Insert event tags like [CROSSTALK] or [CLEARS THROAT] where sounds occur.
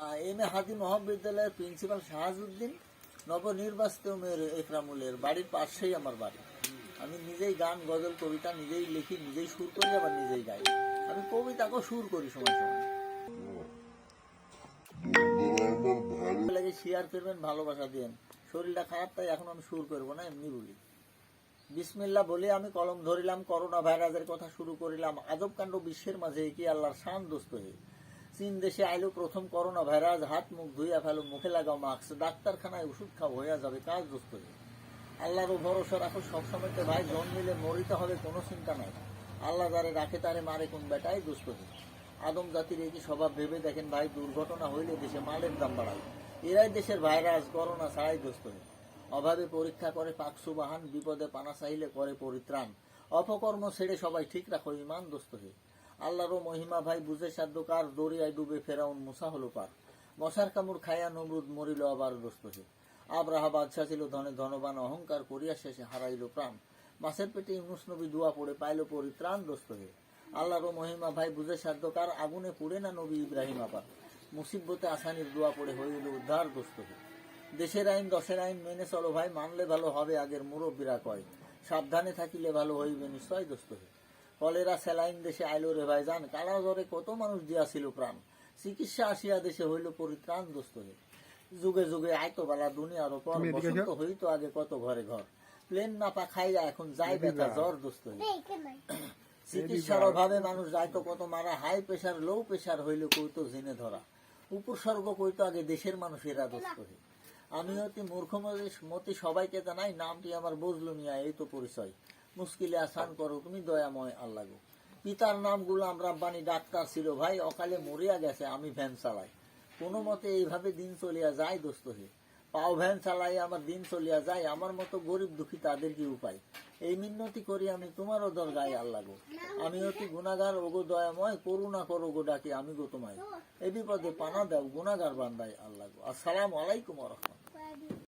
M A হাদি মহাবিদ্যালয়ের principal Shahajuddin, নবনির্বাচিত mayor একরামুলের বাড়ির পাশেই আমার বাড়ি। আমি নিজেই গান, গজল, কবিতা নিজেই লিখি, নিজেই সুর করি, আবার নিজেই গাই। আমি কবিতাকেও সুর করি সময় সময়। লাগে শেয়ার করবেন, ভালোবাসা দিয়েন। শরীরটা খারাপ, তাই এখন আমি সুর করব না, এমনি বলি। বিসমিল্লা বলে আমি কলম ধরিলাম, করোনা ভাইরাসের কথা শুরু করিলাম, আজব কাণ্ড বিশ্বের মাঝে কি আল্লাহর শান দোস্ত হয়ে চীন দেশে আইলো, প্রথম করোনা ভাইরাস, হাত মুখ ধুইয়া ফেলো, মুখে লাগাও মাস্ক, ডাক্তারখানায় ওষুধ খাও, হইয়া যাবে, কাজ দোস্ত হয়ে আল্লাহরও ভরসা রাখো সবসময়তে ভাই, জন মিলে মরিতে হবে, কোনো চিন্তা নাই। আল্লাহ যারে রাখে তারে মারে কোন বেটাই দুষ্ট হয়ে আদম জাতির এই স্বভাব, ভেবে দেখেন ভাই, দুর্ঘটনা হইলে দেশে মালের দাম বাড়ায়। এরাই দেশের ভাইরাস, করোনা ছাড়াই হয়ে অভাবে পরীক্ষা করে পাকসু বাহান বিপদে পানা চাইলে করে পরিত্রাণ। অপকর্ম ছেড়ে সবাই ঠিক রাখো ইমান দোস্ত হয়ে আল্লাহরও মহিমা ভাই বুঝে সাধ্য কার দরিয়ায় ডুবে ফেরাউন মুসা হলো পার। মশার কামড় খাইয়া নমরুদ মরিল আবার দোস্ত হয়ে। আব্রাহা বাদশাহ ছিল ধনে ধনবান, অহংকার করিয়া শেষে হারাইল প্রাণ। মাছের পেটে ইউনুস নবী দোয়া পড়ে পাইল পরিত্রাণ দোস্ত হয়ে। আল্লাহরও মহিমা ভাই বুঝে সাধ্য কার আগুনে পুড়ে না নবী ইব্রাহিম আবার। মুসিবতে আসানির দোয়া পড়ে হইল উদ্ধার দোস্ত হয়ে। দেশের আইন, দশের আইন মেনে চলো ভাই, মানলে ভালো হবে আগের মুরব্বীরা কয়। সাবধানে থাকিলে ভালো হইবে নিশ্চয় দোস্ত হয়ে। কলেরা স্যালাইন দেশে আইলো রে ভাই জান কালা জ্বরে কত মানুষ দিয়াছিল প্রাণ। চিকিৎসা আসিয়া দেশে হইল পরিত্রাণ দোস্ত হয়ে যুগে যুগে আইতো বেলা দুনিয়ার ওপর বসন্ত হইতো আগে কত ঘরে ঘর। প্লেন নাপা খাইয়া এখন যাই ব্যথা জ্বর দোস্ত হয়ে [CLEARS THROAT] চিকিৎসার অভাবে মানুষ যাইতো কত মারা হাই প্রেশার লো প্রেশার হইল কইতো জেনে ধরা। উপসর্গ কইতো আগে দেশের মানুষেরা দোস্ত হয়ে আমি অতি মূর্খ মতি সবাইকে জানাই নামটি আমার বুঝলো মিয়া এই তো পরিচয়। মুশকিলে আসান করো তুমি দয়াময় আল্লাহ গো। পিতার নাম গুলাম রাব্বানি ডাক্তার ছিল ভাই, অকালে মরিয়া গেছে, আমি ভ্যান চালাই। কোনো মতে এইভাবে দিন চলিয়া যায় দোস্ত হে। পাও ভ্যান চালাই, আমার দিন চলিয়া যায়, আমার মতো গরিব দুঃখী তাদের কি উপায়? এই মিন্নতি করি আমি তোমারও দরগায় আল্লাহ গো। আমি অতি গুণাগার, ওগো দয়াময়, করুণা করো গো ডাকি আমি গো তোমায়। এ বিপদে পানা দাও, গুণাগার বান্দায় আল্লাহ গো। আসসালামু আলাইকুম রহমান